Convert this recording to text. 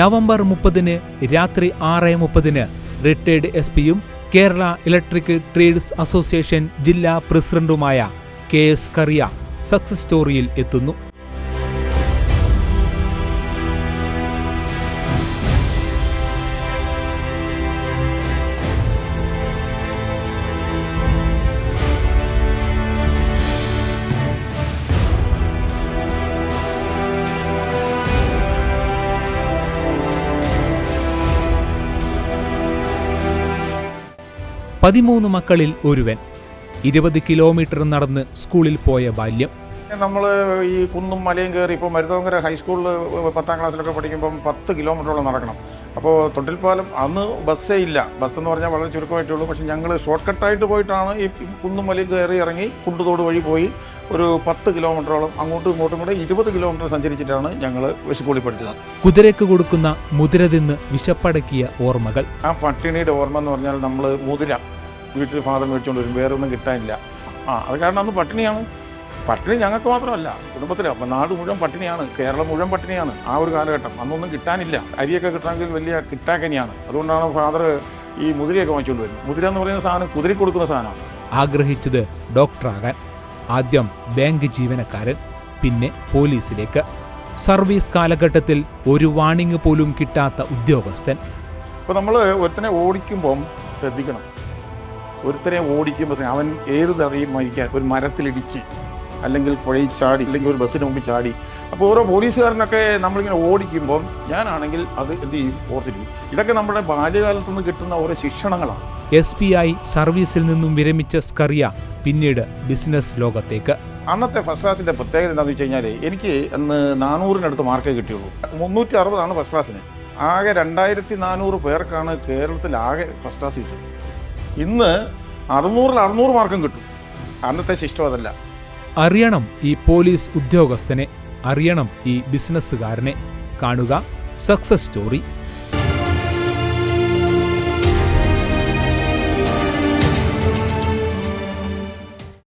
November മുപ്പതിന് രാത്രി ആറ് മുപ്പതിന് റിട്ടയർഡ് എസ് പിയും കേരള ഇലക്ട്രിക് ട്രേഡ്സ് അസോസിയേഷൻ ജില്ലാ പ്രസിഡന്റുമായ കെ എസ് കറിയ സക്സസ് സ്റ്റോറിയിൽ എത്തുന്നു. പതിമൂന്ന് മക്കളിൽ ഒരുവൻ. ഇരുപത് കിലോമീറ്റർ നടന്ന് സ്കൂളിൽ പോയ ബാല്യം. നമ്മൾ ഈ കുന്നും മലയും കയറി ഇപ്പോൾ മരുതോങ്കര ഹൈസ്കൂളിൽ പത്താം ക്ലാസ്സിലൊക്കെ പഠിക്കുമ്പം പത്ത് കിലോമീറ്ററോളം നടക്കണം. അപ്പോൾ തൊട്ടിൽപ്പാലം അന്ന് ബസ്സേ ഇല്ല. ബസ് എന്ന് പറഞ്ഞാൽ വളരെ ചുരുക്കമായിട്ടേ ഉള്ളൂ. പക്ഷേ ഞങ്ങൾ ഷോർട്ട് കട്ടായിട്ട് പോയിട്ടാണ് ഈ കുന്നും മലയും കയറി ഇറങ്ങി കുണ്ടുതോട് വഴി പോയി. ഒരു പത്ത് കിലോമീറ്ററോളം അങ്ങോട്ടും ഇങ്ങോട്ടും കൂടെ ഇരുപത് കിലോമീറ്റർ സഞ്ചരിച്ചിട്ടാണ് ഞങ്ങൾ സ്കൂളിൽ പഠിച്ചത് കുതിരയ്ക്ക് കൊടുക്കുന്ന മുതിര തിന്ന് വിശപ്പടക്കിയ ഓർമ്മകൾ. ആ പട്ടിണിയുടെ ഓർമ്മ എന്ന് പറഞ്ഞാൽ നമ്മൾ മുതിര വീട്ടിൽ ഫാദർ മേടിച്ചുകൊണ്ട് വരും വേറെ ഒന്നും കിട്ടാനില്ല. ആ അത് കാരണം അന്ന് പട്ടിണിയാണ്. പട്ടിണി ഞങ്ങൾക്ക് മാത്രമല്ല കുടുംബത്തിൽ അപ്പം നാട് മുഴുവൻ പട്ടിണിയാണ് കേരളം മുഴുവൻ പട്ടിണിയാണ്. ആ ഒരു കാലഘട്ടം. അന്നൊന്നും കിട്ടാനില്ല. അരിയൊക്കെ കിട്ടണമെങ്കിൽ വലിയ കിട്ടാക്കനിയാണ്. അതുകൊണ്ടാണ് ഫാദർ ഈ മുതിരയൊക്കെ വാങ്ങിച്ചുകൊണ്ട് വരുന്നത്. മുതിര എന്ന് പറയുന്ന സാധനം കുതിരി കൊടുക്കുന്ന സാധനമാണ്. ആഗ്രഹിച്ചത് ഡോക്ടറാകാൻ. ആദ്യം ബാങ്ക് ജീവനക്കാരൻ പിന്നെ പോലീസിലേക്ക്. സർവീസ് കാലഘട്ടത്തിൽ ഒരു വാണിംഗ് പോലും കിട്ടാത്ത ഉദ്യോഗസ്ഥൻ. ഇപ്പോൾ നമ്മൾ ഒരുത്തനെ ഓടിക്കുമ്പം ശ്രദ്ധിക്കണം. ഒരുത്തനെ ഓടിക്കുമ്പോൾ അവൻ ഏത് തറയും മരിക്കാൻ ഒരു മരത്തിലിടിച്ച് അല്ലെങ്കിൽ പുഴയിൽ ചാടി അല്ലെങ്കിൽ ഒരു ബസ്സിന് മുമ്പിൽ ചാടി. അപ്പോൾ ഓരോ പോലീസുകാരനൊക്കെ നമ്മളിങ്ങനെ ഓടിക്കുമ്പം ഞാനാണെങ്കിൽ അത് എന്ത് ചെയ്യും? ഓർത്തിരിക്കും. ഇതൊക്കെ നമ്മുടെ ബാല്യകാലത്തുനിന്ന് കിട്ടുന്ന ഓരോ ശിക്ഷണങ്ങളാണ്. എസ് പി ആയി സർവീസിൽ നിന്നും വിരമിച്ച സ്കറിയ പിന്നീട് ബിസിനസ് ലോകത്തേക്ക്. അന്നത്തെ ഫസ്റ്റ് ക്ലാസിന്റെ പ്രത്യേകത എന്താണെന്ന് വെച്ച് കഴിഞ്ഞാൽ എനിക്ക് അന്ന് നാനൂറിനടുത്ത് മാർക്കേ കിട്ടിയുള്ളൂ. മുന്നൂറ്റി അറുപതാണ് ഫസ്റ്റ് ക്ലാസ്സിന്. ആകെ രണ്ടായിരത്തി നാനൂറ് പേർക്കാണ് കേരളത്തിൽ ആകെ ഫസ്റ്റ് ക്ലാസ് കിട്ടുന്നത്. ഇന്ന് അറുന്നൂറിൽ അറുന്നൂറ് മാർക്കും കിട്ടും. അന്നത്തെ ശിഷ്ടം അതല്ല. അറിയണം ഈ പോലീസ് ഉദ്യോഗസ്ഥനെ. അറിയണം ഈ ബിസിനസ്സുകാരനെ. കാണുക സക്സസ് സ്റ്റോറി.